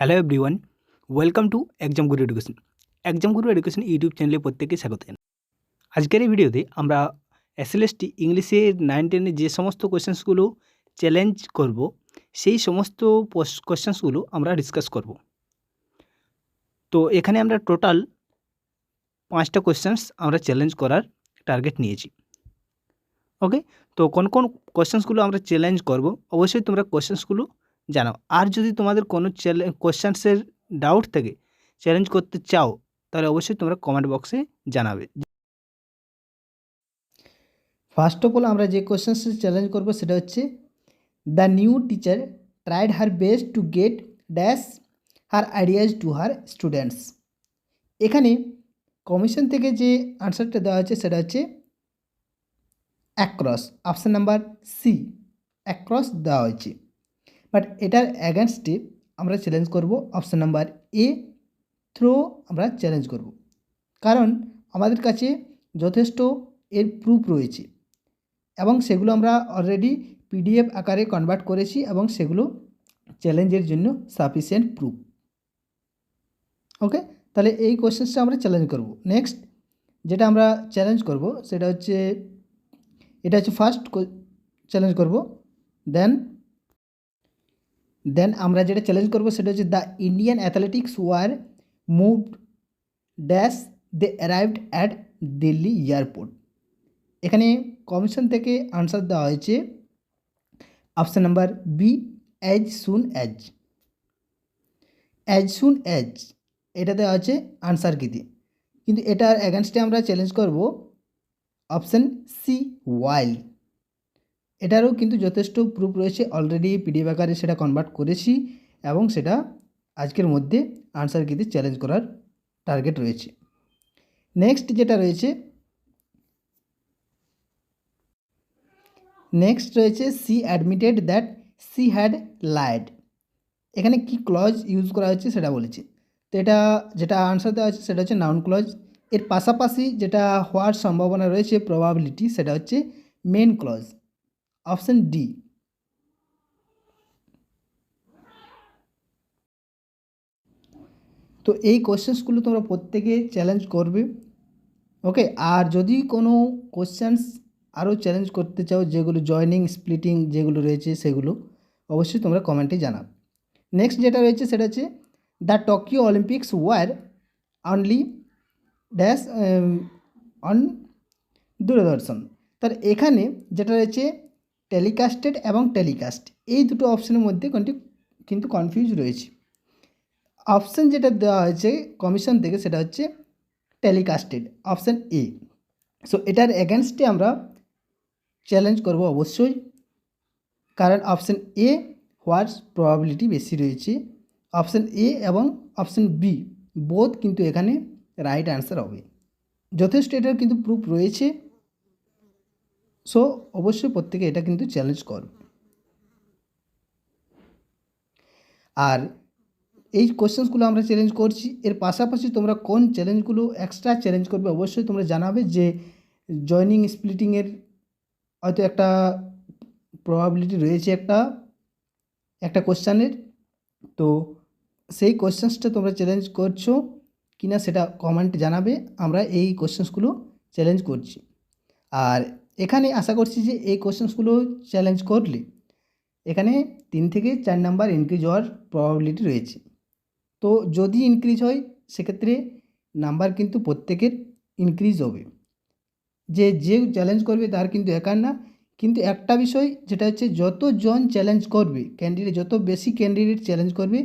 Hello everyone welcome to Exam Guru Education Exam Guru Education YouTube চ্যানেলে প্রত্যেককে স্বাগত জানাই আজকের এই ভিডিওতে আমরা এসএলএসটি ইংলিশের নাইন টেনের যে সমস্ত কোয়েশ্চেন্সগুলো চ্যালেঞ্জ করব, সেই সমস্ত কোয়েশ্চেন্সগুলো আমরা ডিসকাস করব। তো এখানে আমরা টোটাল পাঁচটা কোয়েশ্চেন্স আমরা চ্যালেঞ্জ করার টার্গেট নিয়েছি। ওকে তো কোন কোন কোয়েশ্চেন্সগুলো আমরা চ্যালেঞ্জ করব, অবশ্যই তোমরা কোয়েশ্চেন্সগুলো জানাও। আর যদি তোমাদের কোনো চ্যালে কোয়েশ্চেন্সের ডাউট থাকে চ্যালেঞ্জ করতে চাও, তাহলে অবশ্যই তোমরা কমেন্ট বক্সে জানাবে। ফার্স্ট অফ অল আমরা যে কোশ্চেন্স চ্যালেঞ্জ করব সেটা হচ্ছে the new teacher tried her best to get dash her ideas to her students এখানে কমিশন থেকে যে আনসারটা দেওয়া হচ্ছে সেটা হচ্ছে across option number C across দেওয়া হয়েছে। বাট এটার অ্যাগেনস্টে আমরা চ্যালেঞ্জ করব অপশান নাম্বার এ থ্রো আমরা চ্যালেঞ্জ করব। কারণ আমাদের কাছে যথেষ্ট এর প্রুফ রয়েছে এবং সেগুলো আমরা অলরেডি পিডিএফ আকারে কনভার্ট করেছি এবং সেগুলো চ্যালেঞ্জের জন্য সাফিসিয়েন্ট প্রুফ ওকে তাহলে এই কোশ্চেন্সটা আমরা চ্যালেঞ্জ করব। নেক্সট যেটা আমরা চ্যালেঞ্জ করব সেটা হচ্ছে, এটা হচ্ছে ফার্স্ট চ্যালেঞ্জ করব। দেন দেন আমরা যেটা চ্যালেঞ্জ করব সেটা হচ্ছে the Indian athletics were moved dash they arrived at Delhi airport এখানে কমিশন থেকে আনসার দেওয়া হয়েছে option number B as soon as as soon as এটা দেওয়া আছে আনসার কিতে কিন্তু এটার অ্যাগেনস্টে আমরা চ্যালেঞ্জ করব অপশান সি ওয়াইল এটারও কিন্তু যথেষ্ট প্রুফ রয়েছে। অলরেডি পিডিএফ আকারে সেটা কনভার্ট করেছি এবং সেটা আজকের মধ্যে আনসার কিতে চ্যালেঞ্জ করার টার্গেট রয়েছে। নেক্সট যেটা রয়েছে নেক্সট রয়েছে she admitted that she had lied এখানে কি ক্লজ ইউজ করা হচ্ছে সেটা বলেছে। তো এটা যেটা আনসার দেওয়া আছে সেটা হচ্ছে নাউন ক্লজ এর পাশাপাশি যেটা হওয়ার সম্ভাবনা রয়েছে প্রবাবিলিটি সেটা হচ্ছে মেন ক্লজ অপশান ডি। তো এই কোশ্চেন্সগুলো তোমরা প্রত্যেকে চ্যালেঞ্জ করবে। ওকে আর যদি কোনো কোশ্চেন্স আরও চ্যালেঞ্জ করতে চাও, যেগুলো জয়নিং স্প্লিটিং যেগুলো রয়েছে সেগুলো, অবশ্যই তোমরা কমেন্টে জানাবে নেক্সট যেটা রয়েছে সেটা হচ্ছে the Tokyo Olympics were only dash on Doordarshan. তার এখানে যেটা রয়েছে টেলিকাস্টেড এবং টেলিকাস্ট। এই দুটো অপশানের মধ্যে কোনটি কিন্তু কনফিউজ রয়েছে। অপশান যেটা দেওয়া হয়েছে কমিশন থেকে সেটা হচ্ছে টেলিকাস্টেড, অপশান এ সো এটার এগেনস্টে আমরা চ্যালেঞ্জ করব অবশ্যই, কারণ অপশান এ হওয়ার প্রবাবিলিটি বেশি রয়েছে। অপশান এ এবং অপশান বি বোধ কিন্তু এখানে রাইট অ্যান্সার হবে। যথেষ্ট এটার কিন্তু প্রুফ রয়েছে। সো অবশ্যই প্রত্যেকে এটা কিন্তু চ্যালেঞ্জ করবে আর এই কোশ্চেন্সগুলো আমরা চ্যালেঞ্জ করছি। এর পাশাপাশি তোমরা কোন চ্যালেঞ্জগুলো এক্সট্রা চ্যালেঞ্জ করবে অবশ্যই তোমরা জানাবে যে জয়নিং স্প্লিটিংয়ের হয়তো একটা প্রবাবিলিটি রয়েছে একটা একটা কোশ্চানের তো সেই কোশ্চেন্সটা তোমরা চ্যালেঞ্জ করছ কি না সেটা কমেন্ট জানাবে। আমরা এই কোশ্চেন্সগুলো চ্যালেঞ্জ করছি। আর এখানে আশা করছি যে এই কোশ্চেন্সগুলো চ্যালেঞ্জ করলে। এখানে তিন থেকে চার নাম্বার ইনক্রিজ হওয়ার প্রবাবিলিটি রয়েছে। তো যদি ইনক্রিজ হয়, সেক্ষেত্রে নাম্বার কিন্তু প্রত্যেকের ইনক্রিজ হবে। যে যে চ্যালেঞ্জ করবে, তার কিন্তু একার না। কিন্তু একটা বিষয়, যেটা হচ্ছে যতজন চ্যালেঞ্জ করবে ক্যান্ডিডেট যত বেশি ক্যান্ডিডেট চ্যালেঞ্জ করবে,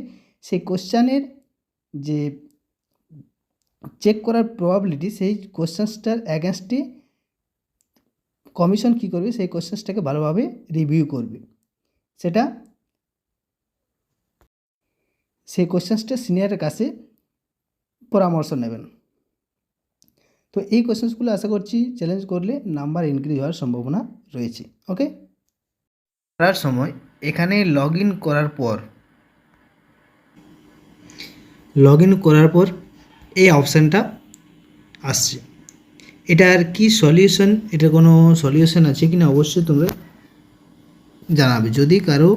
সেই কোশ্চানের যে চেক করার প্রবাবিলিটি সেই কোশ্চেন্সটার অ্যাগেনস্টে কমিশন কী করবে? সেই কোশ্চেন্সটাকে ভালোভাবে রিভিউ করবে। সেটা সেই কোশ্চেন্সটা সিনিয়রের কাছে পরামর্শ নেবেন। তো এই কোশ্চেন্সগুলো আশা করছি চ্যালেঞ্জ করলে নাম্বার ইনক্রিজ হওয়ার সম্ভাবনা রয়েছে। ওকে করার সময় এখানে লগ করার পর লগ করার পর এই অপশানটা আসছে। এটার কি সলিউশন এটা কোনো সলিউশন আছে কি না অবশ্যই তোমরা জানাবে। যদি কারও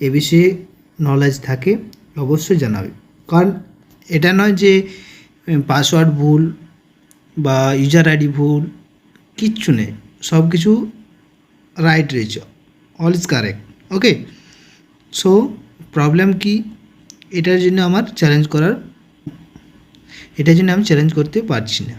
এ বিষয়ে নলেজ থাকে, অবশ্যই জানাবে। কারণ এটা নয় যে পাসওয়ার্ড ভুল বা ইউজার আইডি ভুল, কিচ্ছু নেই। সব কিছু রাইট রয়েছে। All is correct okay so problem কি? এটার জন্য আমার চ্যালেঞ্জ করার, এটার জন্য আমি চ্যালেঞ্জ করতে পারছি না।